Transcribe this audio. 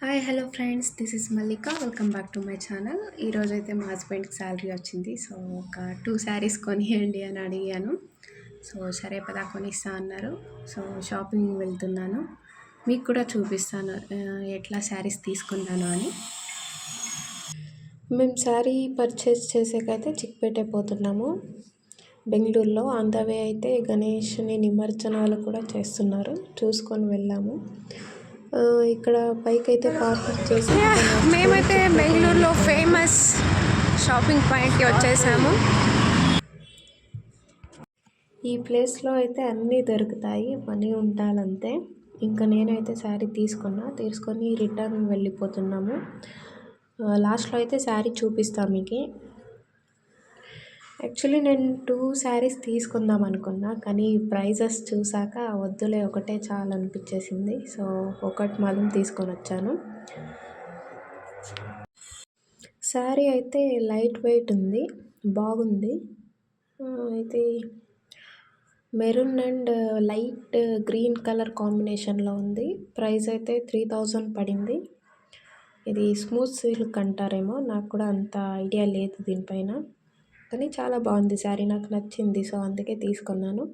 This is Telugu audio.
Hi hello friends this is Mallika welcome back to my channel ఈరోజు అయితే మా హస్బెండ్కి శాలరీ వచ్చింది. సో ఒక టూ శారీస్ కొనియండి అని అడిగాను. సో సరే పదా కొనిస్తా అన్నారు. సో షాపింగ్ వెళ్తున్నాను. మీకు కూడా చూపిస్తాను. ఎట్లా శారీస్ తీసుకున్నాను అని. మేము శారీ పర్చేస్ చేసేకైతే చిక్పేట పోతున్నాము. బెంగళూరులో ఆన్ ద వే అయితే గణేష్ని నిమజ్జనాలు కూడా చేస్తున్నారు. చూసుకొని వెళ్ళాము. ఇక్కడ పైకి అయితే పార్కింగ్ చేసి మేమైతే బెంగళూరులో ఫేమస్ షాపింగ్ పాయింట్కి వచ్చేసాము. ఈ ప్లేస్లో అయితే అన్నీ దొరుకుతాయి మనీ ఉండాలంతే. ఇంకా నేనైతే శారీ తీసుకున్నా తీసుకొని రిటర్న్ వెళ్ళిపోతున్నాము. లాస్ట్లో అయితే శారీ చూపిస్తాను మీకు. యాక్చువల్లీ నేను టూ శారీస్ తీసుకుందాం అనుకున్నా కానీ ప్రైజెస్ చూసాక వద్దులే ఒకటే చాలు అనిపించేసింది. సో ఒకటి మాత్రం తీసుకొని వచ్చాను. శారీ అయితే లైట్ వెయిట్ ఉంది బాగుంది. అయితే maroon and light green colour కాంబినేషన్లో ఉంది. ప్రైస్ అయితే త్రీ థౌజండ్ పడింది. ఇది స్మూత్ సిల్క్ అంటారేమో నాకు కూడా అంత ఐడియా లేదు దీనిపైన. కానీ చాలా బాగుంది శారీ నాకు నచ్చింది. సో అందుకే తీసుకున్నాను.